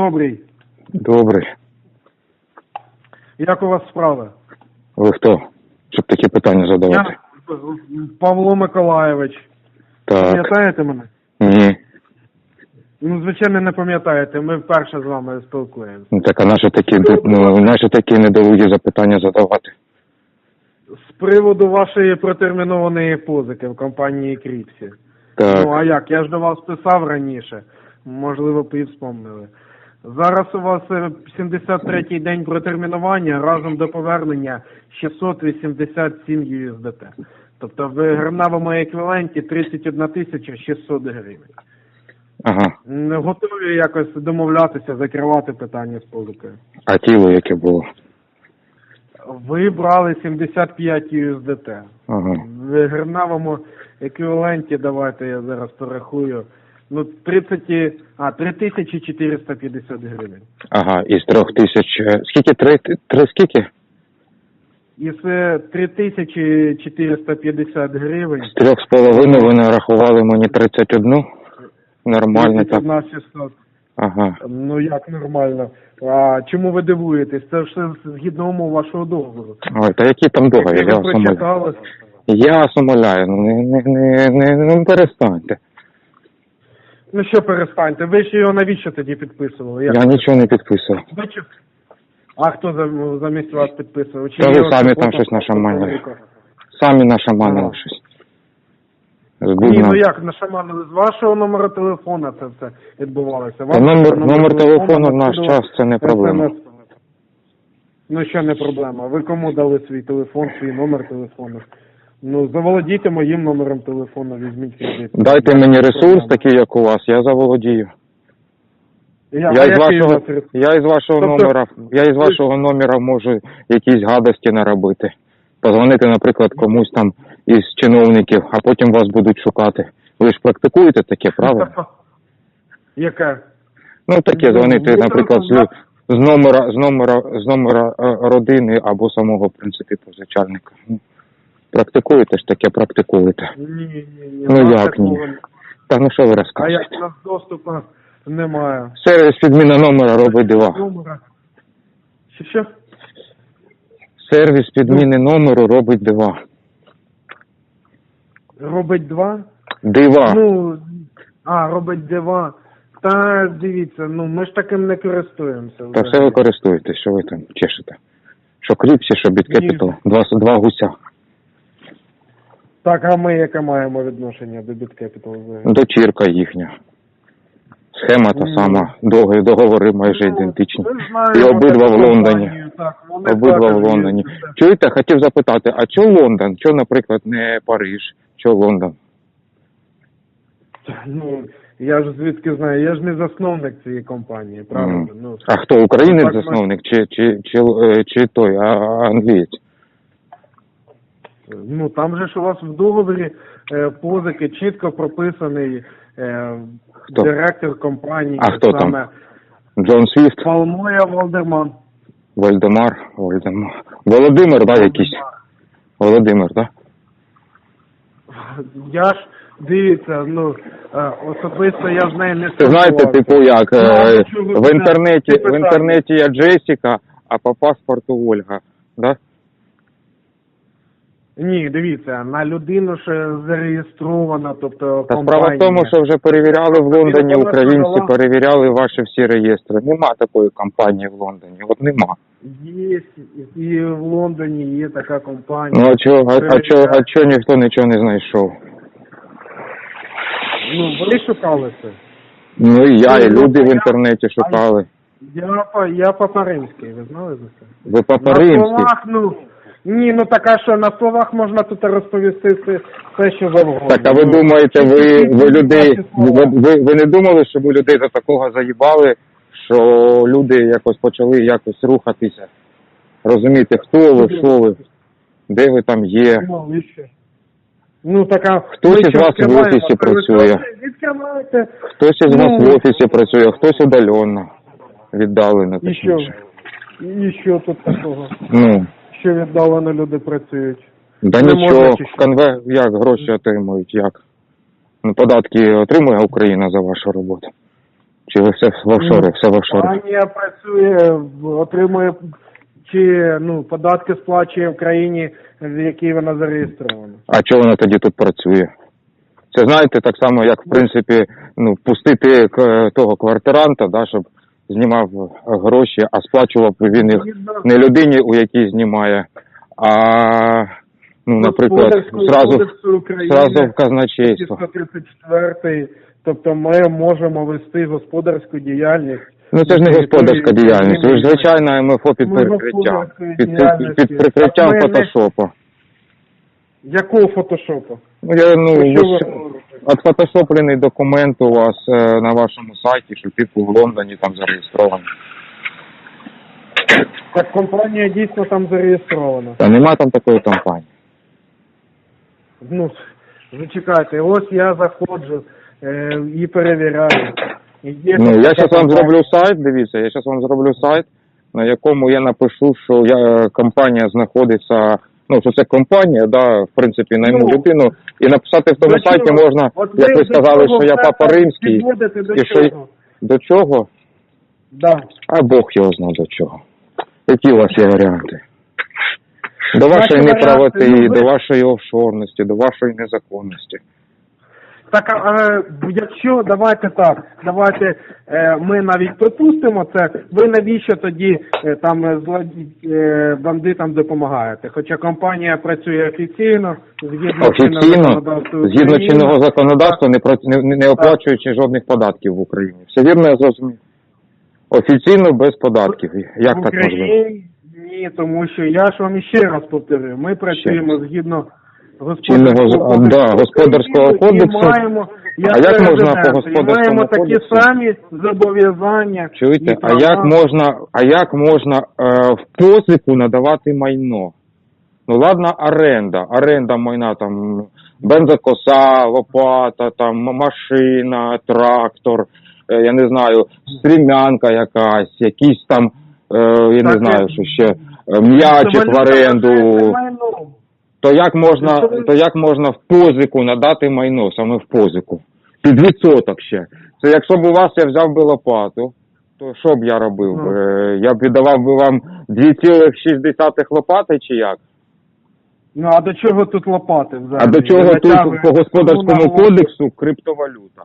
Добрий. Добрий. Як у вас справи? Ви хто? Щоб такі питання задавати? Я Павло Миколаєвич. Так. Пам'ятаєте мене? Ні. Ну, звичайно, не пам'ятаєте. Ми вперше з вами спілкуємося. Ну так, а наші такі, ну, наші такі недолугі запитання задавати. З приводу вашої протермінованої позики в компанії Кріпсі. Так. Ну а як? Я ж до вас писав раніше. Можливо, б і вспомнили. Зараз у вас е, 73-й день протермінування разом до повернення 687 USDT. Тобто в гривневому еквіваленті 31 тисяча 600 гривень. Ага. Готові якось домовлятися, закривати питання з позикою. А тіло яке було? Ви брали 75 USDT. Ага. В гривневому еквіваленті, давайте я зараз порахую. Ну, 30, і- а, 3450 гривень. Ага, із трьох тисяч. е, Скільки? Три, три скільки? Із е, 3450 гривень. З трьох з половиною ви нарахували мені 31? Нормально так. 31 600. Ага. Ну як нормально. А чому ви дивуєтесь? Це все згідно умов вашого договору. Ой, та який там договір? Якщо Я ви вас умоляю. прочитали, Я вас умоляю, ну не, не, не, не, ну перестаньте. Ну що перестаньте, ви ж його навіщо тоді підписували? Я нічого не підписував. Ви А хто за- замість вас підписував? Чи Та ви самі там щось нашаманили. Самі нашаманили щось. Ні, Збудно. ну як, нашаманили з вашого номера телефона це все відбувалося. Та Ваш номер, номер телефону в наш час це не проблема. SMS. Ну що не проблема? Ви кому дали свій телефон, свій номер телефону? Ну, заволодійте моїм номером телефону, візьміть кредит. Дайте мені ресурс такий, як у вас, я заволодію. Я, Я із вашого, я із вашого Тобто- номера, я із вашого номера можу якісь гадості наробити. Позвонити, наприклад, комусь там із чиновників, а потім вас будуть шукати. Ви ж практикуєте таке, правильно? Яке? Ну таке Ну, дзвонити, ну, наприклад, з, так. з номера з номера з номера е, родини або самого в принципі позичальника. Ну, практикуєте ж таке, практикуєте. Ні, ні, ні. Ну, як ні? Та ну що ви А розказуєте? як у нас доступу немає? Сервіс підміна номера робить дива. Номера. Що що? Сервіс підміни номеру робить дива. Робить два? Дива. Ну, а, робить дива. Та дивіться, ну ми ж таким не користуємося. Та все ви користуєтесь, що ви там чешете. Що кріпсі, що біткепітал. Два, два гуся. Так, а ми яке маємо відношення до BitCapital? Дочірка їхня. Схема та Ну. сама, договори, договори майже ідентичні. І обидва в Лондоні. Обидва в Лондоні. Чуєте, хотів запитати, а чого Лондон? Чого, наприклад, не Париж? Чого Лондон? Ну, я ж звідки знаю, я ж не засновник цієї компанії, правильно? Ну, А хто, українець засновник чи, чи, чи, е, чи той, а англієць? Ну там же ж у вас в договорі е, позики чітко прописаний е, Хто? директор компанії. А хто там? саме Джон Свіфт, Палмоя Волдерман. Вальдемар, Вальдемар. Володимир, да, якийсь? Володимир, так? Я ж дивіться, ну е, особисто я з нею не Ти знаєте, спілкувався. типу як, Ну, а е, до в інтернеті, в інтернеті я Джесіка, а по паспорту Ольга, да? Ні, дивіться, на людину ще зареєстрована, тобто Та компанія. справа в тому, що вже перевіряли в Лондоні українці, сказала- перевіряли ваші всі реєстри. Нема такої компанії в Лондоні, от нема. Є, і в Лондоні є така компанія. Ну а чого, а, а чого, а чого ніхто нічого не знайшов? Ну, ви шукали це? Ну і я, і Ну, люди в інтернеті шукали. Я, по- я папа-римський, ви знали за це? Ви папа На словах, ну, ні, ну така що на словах можна тут розповісти все, все що завгодно. Так, а ви думаєте, ви, ви людей, ви, ви, ви не думали, що ви людей до такого заїбали, що люди якось почали якось рухатися? Розумієте, хто ви, що ви, де ви там є? Ну? Ну, така... Хтось ви із вас в офісі працює. Хтось із вас в офісі працює, хтось удаленно, віддалено І що? І що тут такого? Ну, Що віддалено люди працюють? да Не нічого, можна конве, як гроші отримують, як? Ну, податки отримує Україна за вашу роботу? Чи ви все в офшори, все в офшори? Компанія працює, отримує чи ну податки сплачує в країні, в якій вона зареєстрована. А чого вона тоді тут працює? Це знаєте, так само, як в принципі, ну, пустити того квартиранта, да, щоб знімав гроші, а сплачував він їх не людині, у якій знімає, а ну, наприклад, зразу, зразу в казначейство. 134, тобто ми можемо вести господарську діяльність. Ну це ж не господарська діяльність, ви ж звичайна МФО під прикриттям. Під, під, під прикриттям фотошопу. Якого фотошопу? Ну, я, ну, Ви ви? Отфотошоплений документ у вас е, на вашому сайті, що типу в Лондоні там зареєстрований. Так компанія дійсно там зареєстрована. Та нема там такої компанії. Ну, зачекайте, ось я заходжу е, і перевіряю. І є Ну, я така зараз вам компанія. зроблю сайт, дивіться, я зараз вам зроблю сайт, на якому я напишу, що я, компанія знаходиться, ну, що це компанія, да, в принципі, найму Ну, людину, і написати в тому сайті чого? можна, От як ви сказали, що я папа римський, до і що чого? до чого? Да. А Бог його знає до чого. Які у вас є варіанти? До вашої неправоти, ну, до вашої офшорності, до вашої незаконності. Так, а, е, якщо давайте так, давайте е, ми навіть припустимо це. Ви навіщо тоді е, там е, злоді- е, бандитам допомагаєте? Хоча компанія працює офіційно, згідно Офіційно, законодавства згідно України. чинного законодавства, не, про- не, не оплачуючи жодних податків в Україні. Все вірно, я зрозумів. Офіційно без податків. Як в так можливо? Україні ні, тому що я ж вам іще раз повторюю, ми працюємо згідно А, да, господарського кодексу. І маємо, А як можна по господарському і маємо такі кодексу? самі зобов'язання. Чуєте, а як можна, а як можна е, в позику надавати майно? Ну ладно, оренда, оренда майна там бензокоса, лопата, там машина, трактор, е, я не знаю, стрімянка якась, якісь там, е, я не знаю, е, що ще е, м'ячик в оренду. майном. То як можна, то як можна в позику надати майно, саме в позику? Під відсоток ще. Це якщо б у вас я взяв би лопату, то що б я робив? Ну. Е, Я б віддавав би вам 2,6 лопати чи як? Ну а до чого тут лопати взагалі? А до чого Ви тут по господарському голову. кодексу криптовалюта?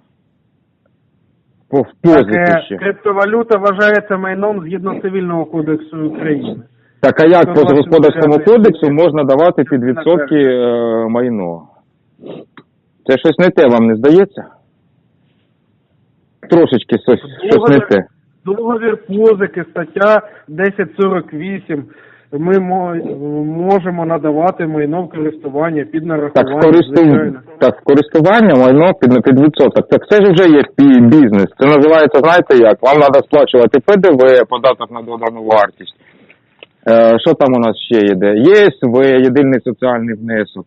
По в Так, позику е, ще. криптовалюта вважається майном згідно цивільного кодексу України. Так а як по господарському кодексу можна давати під відсотки е, майно? Це щось не те, вам не здається? Трошечки щось, щось не те. Договір позики, стаття 1048. Ми мо- можемо надавати майно в користування під Так, нарахування. в користуванні, звичайно. так, в користування майно під, під відсоток. Так це ж вже є пі- бізнес. Це називається, знаєте як? Вам треба сплачувати ПДВ, податок на додану вартість. Е, що там у нас ще йде? ЄСВ, єдиний соціальний внесок.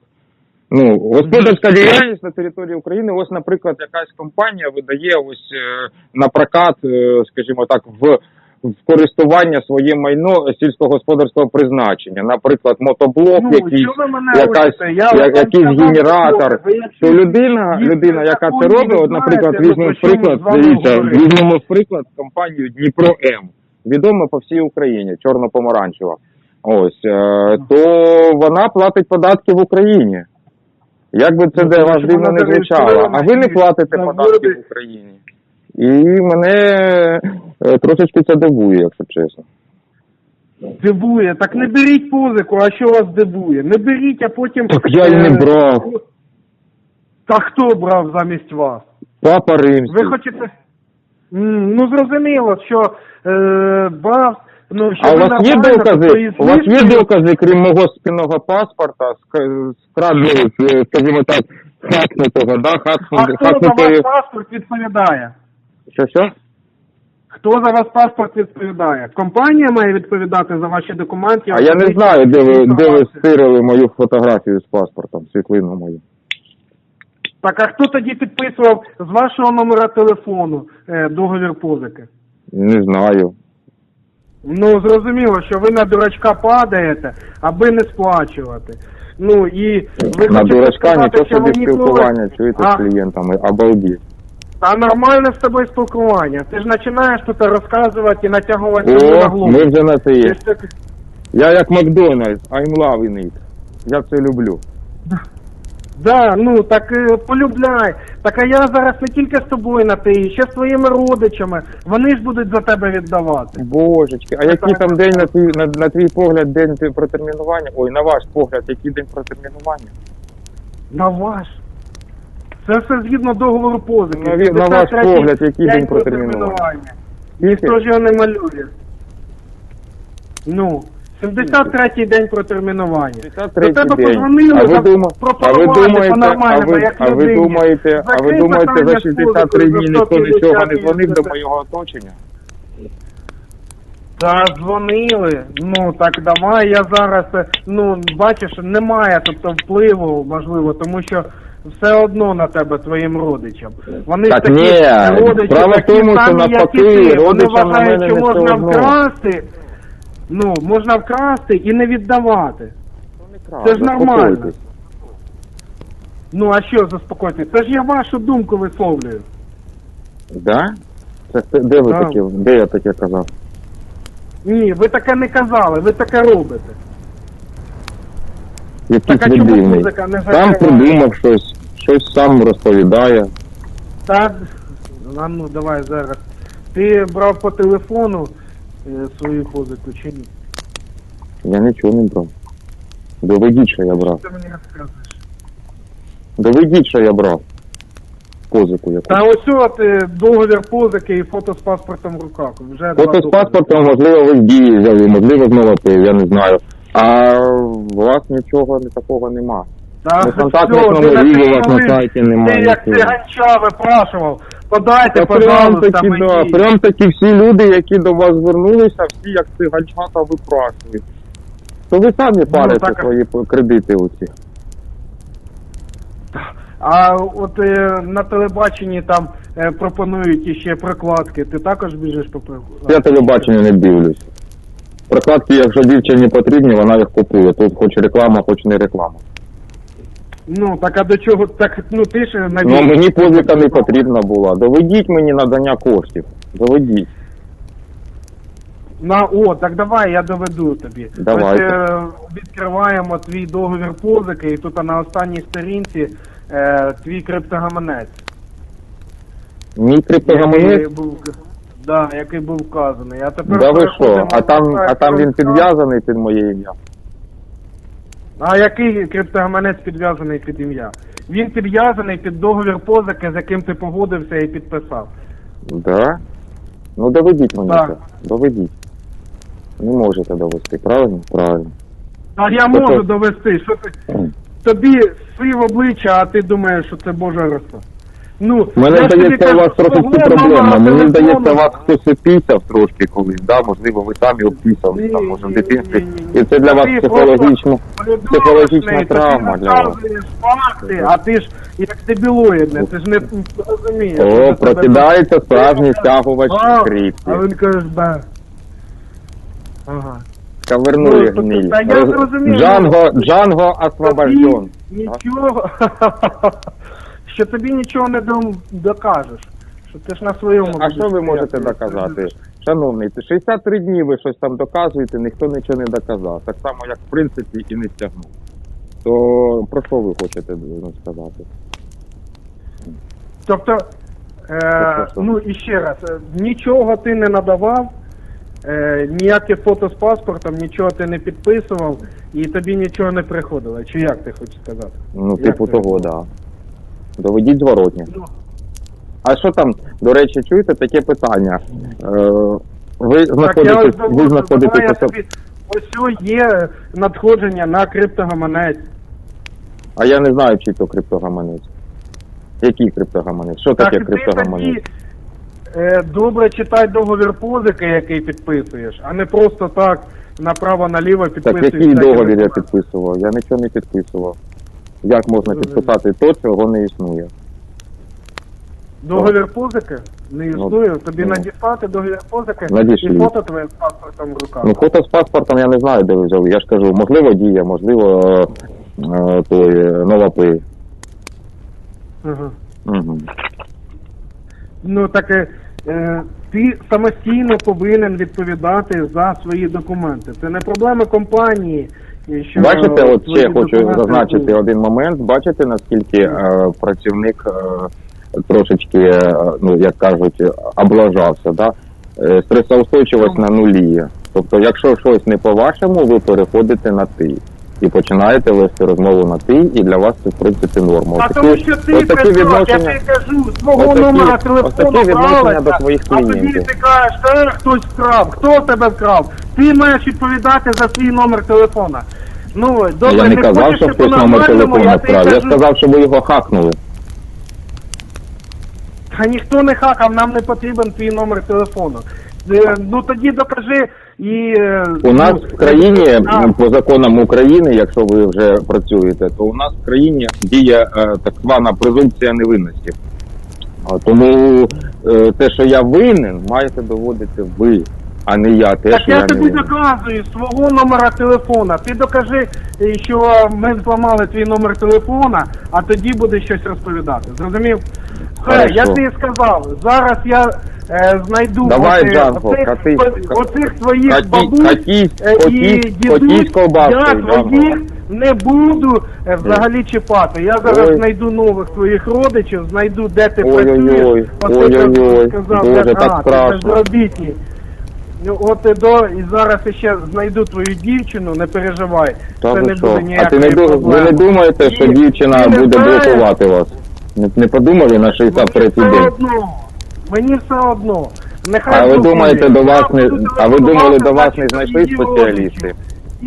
Ну, господарська діяльність на території України, ось, наприклад, якась компанія видає ось е, на прокат, е, скажімо так, в, в користування своє майно сільськогосподарського призначення. Наприклад, мотоблок, Ну, якийсь, якась. Я я, якийсь сказав, генератор. То людина, людина, яка це робить, от, наприклад, візьмемо ну, в про що приклад, дивіться, візьмемо приклад компанію Дніпро М, відома по всій Україні, чорно-помаранчева. Ось, е, то вона платить податки в Україні. Як би це Ну, тому вас дивно не звучало, а ви не платите податки в Україні. І мене е, трошечки це дивує, якщо чесно. Дивує. Так не беріть позику, а що вас дивує? Не беріть, а потім. Так я й не брав. Та хто брав замість вас? Папа римський. Ви хочете. М, Ну зрозуміло, що е, брав. Ну, що А у ви вас є нормально, докази? У вас є докази, крім мого спільного паспорта, ск- скраденого, е, скажімо так, хакнутого, да? А Хакнутого, хто за хакнутої... ваш паспорт відповідає? Що, що? Хто за вас паспорт відповідає? Компанія має відповідати за ваші документи. А я не знаю, де ви, де ви стирили мою фотографію з паспортом, світлину мою. Так а хто тоді підписував з вашого номера телефону е, договір позики? Не знаю. Ну зрозуміло, що ви на дурачка падаєте, аби не сплачувати. Ну і ви На хочете дурачка сказати, нічого що собі ви ніколи- спілкування, чуєте, А, з клієнтами, обалдіть. Та нормальне з тобою спілкування. Ти ж починаєш тут розказувати і натягувати на О, голову. ми вже на це Ти є. ж так... Я як Макдональдс, I'm loving it. Я це люблю. Да, ну так е, полюбляй. Так а я зараз не тільки з тобою на ти, ще з твоїми родичами. Вони ж будуть за тебе віддавати. Божечки, а який там день на твій на, на твій погляд день ти- протермінування? Ой, на ваш погляд, який день протермінування? На ваш. Це все згідно договору позики. На ві- на ваш 53-й погляд, який день протермінування. протермінування? Ніхто ж його не малює. Ну, 73-й день протермінування. 53 До тебе день. позвонили, а ви, за- дума... а ви пропонували думаєте, а по-нормальному, ви, як а ви людині. думаєте, а ви Закрий думаєте, за питання 63 дні ніхто нічого не 150 дзвонив до моєго оточення? Та дзвонили. Ну так давай я зараз. е, Ну бачиш, немає тобто впливу можливо, тому що все одно на тебе твоїм родичам. Вони ж Так такі ні, родичі, справа в такі тому, що самі, як навпаки, і ти. Вони родичам на вважають, що не можна все одно. вкрасти. Ну, можна вкрасти і не віддавати. Це ж нормально. Заспокойтесь. Ну а що заспокойтесь? Це ж я вашу думку висловлюю. Да? Це, це де ви Да. таке, де я таке казав? Ні, ви таке не казали, ви таке робите. Якийсь Так, а чому дебільний. музика не Сам закриває? придумав щось, щось сам розповідає. Та, а ну давай зараз. Ти брав по телефону е, свою позику чи ні? Я нічого не брав. Доведіть, що я брав. Що Ти мені розказуєш. Доведіть, що я брав. Позику яку. Та ось от е, договір позики і фото з паспортом в руках. Вже два Фото з паспортом, можливо, ви з дії взяли, можливо, з новопив, я не знаю. А у вас нічого такого нема. Та, Ну, контактних всьо, ти номерів у вас написали, на сайті немає. Ти як нічого. циганча випрашував. Подайте, прям пожалуйста, такі, мені. да, прям такі всі люди, які до вас звернулися, всі як циганчата випрашують. То ви самі парите так, а- свої п- кредити оці. А от е, на телебаченні там е, пропонують іще прокладки. Ти також біжиш по прокладкам? Я телебачення не дивлюсь. Прокладки, якщо дівчині потрібні, вона їх купує. Тут хоч реклама, хоч не реклама. Ну, так а до чого? Так, ну ти ж Ну мені позика не потрібна була. Доведіть мені надання коштів. Доведіть. На о, так давай я доведу тобі. Давайте. Ось е, відкриваємо твій договір позики, і тут на останній сторінці е, твій криптогаманець. Мій Який був, да, який був вказаний. А тепер да ви переходимо що? А там, а там він підв'язаний під моє ім'я. А який криптогаманець підв'язаний під ім'я? Він підв'язаний під договір позики, з яким ти погодився і підписав. Да? Ну доведіть мені Так. це. Доведіть. Не можете довести, правильно? Правильно. А я можу довести, що ти тобі сив обличчя, а ти думаєш, що це Божа роса. Ну, Мене я ж тобі здається, у вас трохи проблема проблема. Мені телефону. здається, вас хтось опісав трошки колись, да? можливо, ви самі опісали Ні, там, може, в дитинстві. І це для вас Ти психологічно. просто психологічна придурочний, травма ти для вас. розказуєш факти, а ти ж як дебілоїдне, ти ж не розумієш. що О, це тебе- прокидається справжній стягувач А, скрипки. А він каже, да. Ага. Кавернули Ну, гниль. та я Роз- зрозумів. Джанго, Джанго освобожден. Тобі нічого, що тобі нічого не докажеш. Що ти ж на своєму. А що ви можете доказати? Шановний, 63 дні ви щось там доказуєте, ніхто нічого не доказав. Так само, як в принципі і не стягнув. То про що ви хочете ну, сказати? Тобто, е, Тобто, ну і ще раз, е, нічого ти не надавав, е, ніяке фото з паспортом, нічого ти не підписував, і тобі нічого не приходило. Чи як ти хочеш сказати? Ну, Як типу це? того, да. Доведіть зворотні. А що там, до речі, чуєте таке питання? Е, ви знаходитесь, ви тобі, ось є надходження на криптогаманець. а я не знаю, чи то криптогаманець. Який криптогаманець? Що таке криптогаманець? е, добре читай договір позики, який підписуєш, а не просто так направо-наліво Так який договір я підписував? Я нічого не підписував. Як можна підписати то, чого не існує? Договір позики не існує. Тобі ну. надіслати договір позики Надішліть. і фото твоє з паспортом в руках. Ну, фото з паспортом я не знаю, де ви взяли. Я ж кажу, можливо, дія, можливо, е, е, той, е, нова пи. Ага. Угу. Ну таке, е, ти самостійно повинен відповідати за свої документи. Це не проблема компанії. І Що Бачите, от ще хочу зазначити один момент. Бачите, наскільки е, працівник е, трошечки, е, ну як кажуть, облажався, да? Е, Стресоустойчивість на нулі. Тобто, якщо щось не по-вашому, ви переходите на ти. І починаєте вести розмову на ти, і для вас це в принципі норма. А тому що ти такі придурок, я кажу, свого номера телефону відношення до своїх клієнтів. ти кажеш, та хтось вкрав. Хто тебе вкрав? Ти маєш відповідати за свій номер телефона. Ну, добре, Я не казав, хочеш що хтось номер телефону вкрав. Я сказав, що ви його хакнули. Та ніхто не хакав, нам не потрібен твій номер телефону. Е, Ну тоді докажи і... е, У нас ну, в країні по законам України, якщо ви вже працюєте, то у нас в країні діє е, так звана презумпція невинності. Тому е, те, що я винен, маєте доводити ви, а не я. Те, Так що я я тобі винен. доказую свого номера телефона. Ти докажи, е, що ми зламали твій номер телефона, а тоді будеш щось розповідати. Зрозумів? Все, я тобі сказав. Зараз я е, знайду Давай, оцих- Джанго, оцих, кати- по- оцих твоїх Хаті- бабусь хатісь- е, і хотісь- дідусь. хотісь Я твоїх не буду е, взагалі чіпати. Я зараз Ой. знайду нових твоїх родичів, знайду, де ти Ой-ой-ой, працюєш. Оце ой-ой-ой, сказав, де- так а, ти страшно. безробітний. Ну, от і до і зараз я ще знайду твою дівчину, не переживай. Та це ви не що? буде А ніякої ти не, ду- ви проблеми. не думаєте, що І дівчина ти не буде знаєш, блокувати вас? Не, не подумали на 63-й Мені все день? одно. Мені все одно. Нехай А ви думаєте, до вас не а ви думали, до вас не знайшли спеціалісти? І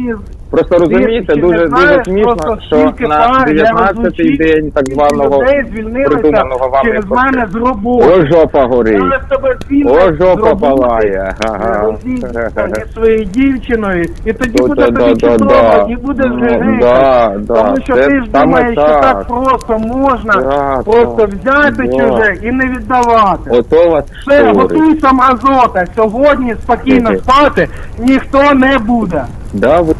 Просто розумієте, Ти дуже не дуже смішно, просто, що скільки на пар я 19-й розлучив, день так званого людей звільнилися придуманого вами через мене з роботи. О, жопа горить. Тебе О, з жопа роботи, палає. Ага. розійдешся зі своєю дівчиною, і тоді Ну, буде да, тобі да, чудово, да. і буде Ну, вже да, да. Тому що Це ти ж саме думаєш, що так. так просто можна просто так. взяти Да. чуже і не віддавати. Ото вас Все, штурить. готуй сам азота. Сьогодні спокійно Мгм. спати ніхто не буде. Да, ви